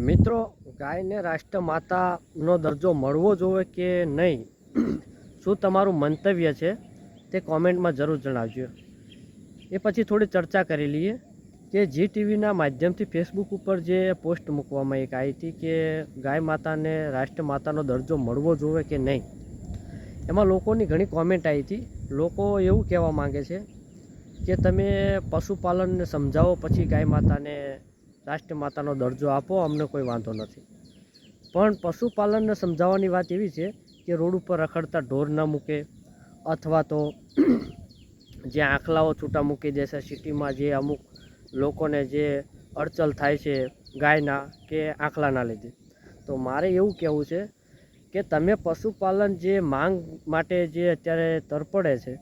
મિત્રો, ગાયને રાષ્ટ્રમાતાનો દરજ્જો મળવો જોઈએ કે નહીં, શું તમારું મંતવ્ય છે તે કોમેન્ટમાં જરૂર જણાવજો. એ પછી થોડી ચર્ચા કરી લઈએ કે જી ટીવીના માધ્યમથી ફેસબુક ઉપર જે પોસ્ટ મૂકવામાં એક આવી હતી કે ગાય માતાને રાષ્ટ્રમાતાનો દરજ્જો મળવો જોઈએ કે નહીં, એમાં લોકોની ઘણી કોમેન્ટ આવી હતી. લોકો એવું કહેવા માંગે છે કે તમે પશુપાલનને સમજાવો, પછી ગાય માતાને રાષ્ટ્ર માતાનો દરજ્જો આપો, અમને કોઈ વાંધો નથી. પણ પશુપાલનને સમજાવવાની વાત એવી છે કે રોડ ઉપર રખડતા ઢોર ન મૂકે, અથવા તો જે આંખલાઓ છૂટા મૂકી દેશે સિટીમાં જે અમુક લોકોને જે અડચલ થાય છે ગાયના કે આંખલાના લીધે. તો મારે એવું કહેવું છે કે તમે પશુપાલન જે માંગ માટે જે અત્યારે તરપડે છે,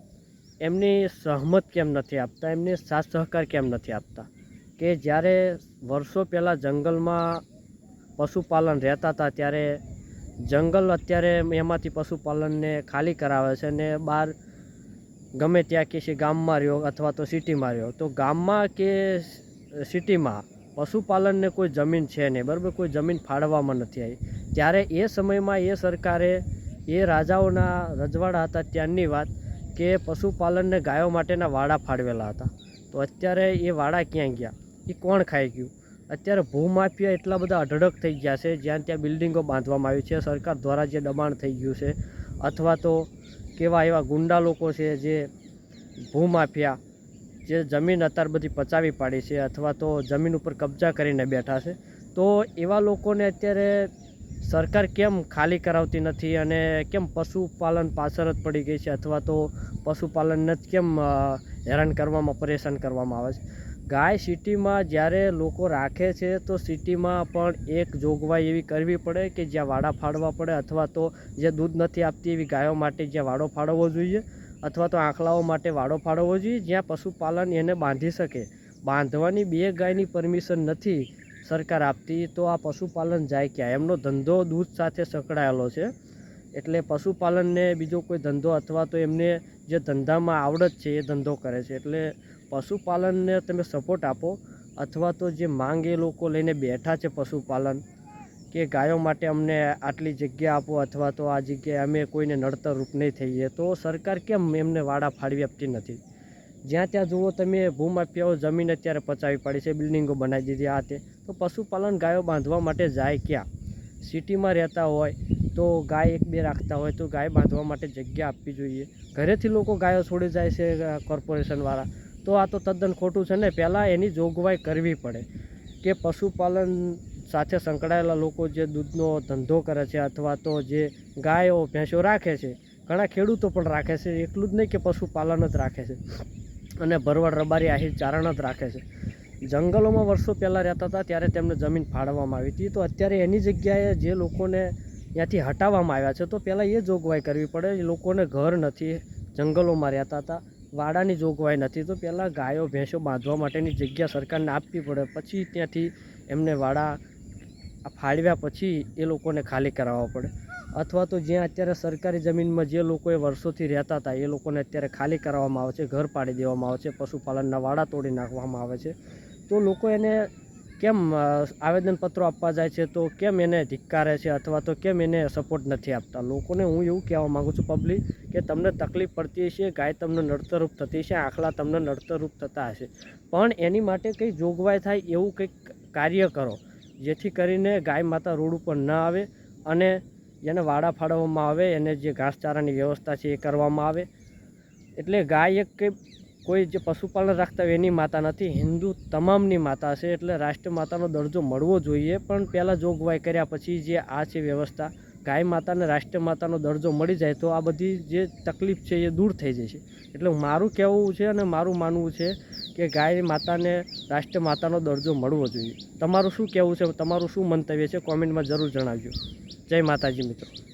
એમની સહમત કેમ નથી આપતા? એમને સાથ સહકાર કેમ નથી આપતા? કે જ્યારે વર્ષો પહેલાં જંગલમાં પશુપાલન રહેતા હતા, ત્યારે જંગલ અત્યારે એમાંથી પશુપાલનને ખાલી કરાવે છે અને બહાર ગમે ત્યાં કે ગામમાં રહ્યો અથવા તો સિટીમાં રહ્યો. તો ગામમાં કે સિટીમાં પશુપાલનને કોઈ જમીન છે નહીં, બરાબર? કોઈ જમીન ફાળવવામાં નથી આવી. ત્યારે એ સમયમાં એ સરકારે એ રાજાઓના રજવાડા હતા ત્યારની વાત કે પશુપાલનને ગાયો માટેના વાડા ફાળવેલા હતા. તો અત્યારે એ વાડા ક્યાં ગયા? એ કોણ ખાઈ ગયું? અત્યારે ભૂમાફિયા એટલા બધા અઢળક થઈ ગયા છે, જ્યાં ત્યાં બિલ્ડિંગો બાંધવામાં આવી છે, સરકાર દ્વારા જે દબાણ થઈ ગયું છે, અથવા તો કેવા એવા ગુંડા લોકો છે જે ભૂમાફિયા, જે જમીન અત્યારે બધી પચાવી પાડી છે, અથવા તો જમીન ઉપર કબજા કરીને બેઠા છે, તો એવા લોકોને અત્યારે સરકાર કેમ ખાલી કરાવતી નથી અને કેમ પશુપાલન પાછળ જ પડી ગઈ છે, અથવા તો પશુપાલનને જ કેમ હેરાન કરવામાં, પરેશાન કરવામાં આવે છે? ગાય સિટીમાં જ્યારે લોકો રાખે છે, તો સિટીમાં પણ એક જોગવાઈ એવી કરવી પડે કે જ્યાં વાડા ફાડવા પડે અથવા તો જે દૂધ નથી આપતી એવી ગાયો માટે જ્યાં વાડો ફાળવવો જોઈએ અથવા તો આંખલાઓ માટે વાડો ફાળવવો જોઈએ, જ્યાં પશુપાલન એને બાંધી શકે. બાંધવાની બે ગાયની પરમિશન નથી સરકાર આપતી, તો આ પશુપાલન જાય ક્યાં? એમનો ધંધો દૂધ સાથે સંકળાયેલો છે. એટલે પશુપાલનને બીજો કોઈ ધંધો અથવા તો એમને જે ધંધામાં આવડત છે એ ધંધો કરે છે. એટલે પશુપાલનને તમે સપોર્ટ આપો અથવા તો જે માંગ એ લોકો લઈને બેઠા છે પશુપાલન કે ગાયો માટે અમને આટલી જગ્યા આપો અથવા તો આ જગ્યાએ અમે કોઈને નડતર રૂપ નહીં થઈએ, તો સરકાર કેમ એમને વાડા ફાળવી આપતી નથી? જ્યાં ત્યાં જુઓ તમે ભૂમાફિયાઓ જમીન અત્યારે પચાવી પાડી છે, બિલ્ડિંગો બનાવી દીધી આ તે, તો પશુપાલન ગાયો બાંધવા માટે જાય ક્યાં? સિટીમાં રહેતા હોય તો ગાય એક બે રાખતા હોય તો ગાય બાંધવા માટે જગ્યા આપવી જોઈએ. ઘરેથી લોકો ગાયો છોડી જાય છે કોર્પોરેશનવાળા. તો આ તો તદ્દન ખોટું છે ને. પહેલાં એની જોગવાઈ કરવી પડે કે પશુપાલન સાથે સંકળાયેલા લોકો જે દૂધનો ધંધો કરે છે અથવા તો જે ગાયો, ભેંસો રાખે છે, ઘણા ખેડૂતો પણ રાખે છે. એટલું જ નહીં કે પશુપાલન જ રાખે છે અને ભરવાડ, રબારી આહિર ચારણ જ રાખે છે. જંગલોમાં વર્ષો પહેલાં રહેતા હતા ત્યારે તેમને જમીન ફાળવવામાં આવી હતી. તો અત્યારે એની જગ્યાએ જે લોકોને ત્યાંથી હટાવવામાં આવ્યા છે, તો પહેલાં એ જોગવાઈ કરવી પડે. લોકોને ઘર નથી, જંગલોમાં રહેતા હતા. વાડાની જોગવાઈ નથી. તો પહેલાં ગાયો, ભેંસો બાંધવા માટેની જગ્યા સરકારને આપવી પડે. પછી ત્યાંથી એમને વાડા ફાળવ્યા પછી એ લોકોને ખાલી કરાવવા પડે. અથવા તો જ્યાં અત્યારે સરકારી જમીનમાં જે લોકોએ વર્ષોથી રહેતા હતા, એ લોકોને અત્યારે ખાલી કરાવવામાં આવે છે, ઘર પાડી દેવામાં આવે છે, પશુપાલનના વાડા તોડી નાખવામાં આવે છે. તો લોકો એને કેમ આવેદનપત્રો આપવા જાય છે? તો કેમ એને ધિક્કારે છે અથવા તો કેમ એને સપોર્ટ નથી આપતા? લોકોને હું એવું કહેવા માગું છું પબ્લિક કે તમને તકલીફ પડતી હશે, ગાય તમને નડતરરૂપ થતી હશે, આખલા તમને નડતરરૂપ થતા હશે. પણ એની માટે કંઈ જોગવાઈ થાય એવું કંઈક કાર્ય કરો, જેથી કરીને ગાય માતા રોડ ઉપર ન આવે અને જેને વાડા ફાળવવામાં આવે, એને જે ઘાસચારાની વ્યવસ્થા છે એ કરવામાં આવે. એટલે ગાય એક કંઈ કોઈ જે પશુપાલન રાખતા હોય એની માતા નથી. હિન્દુ તમામની માતા છે એટલે રાષ્ટ્રમાતાનો દરજ્જો મળવો જોઈએ. પણ પહેલાં જોગવાઈ કર્યા પછી જે આ છે વ્યવસ્થા, ગાય માતાને રાષ્ટ્ર માતાનો દરજ્જો મળી જાય તો આ બધી જે તકલીફ છે એ દૂર થઈ જશે. એટલે મારું કહેવું છે અને મારું માનવું છે કે ગાય માતાને રાષ્ટ્ર માતાનો દરજ્જો મળવો જોઈએ. તમારું શું કહેવું છે? તમારું શું મંતવ્ય છે? કોમેન્ટમાં જરૂર જણાવજો. જય માતાજી મિત્રો.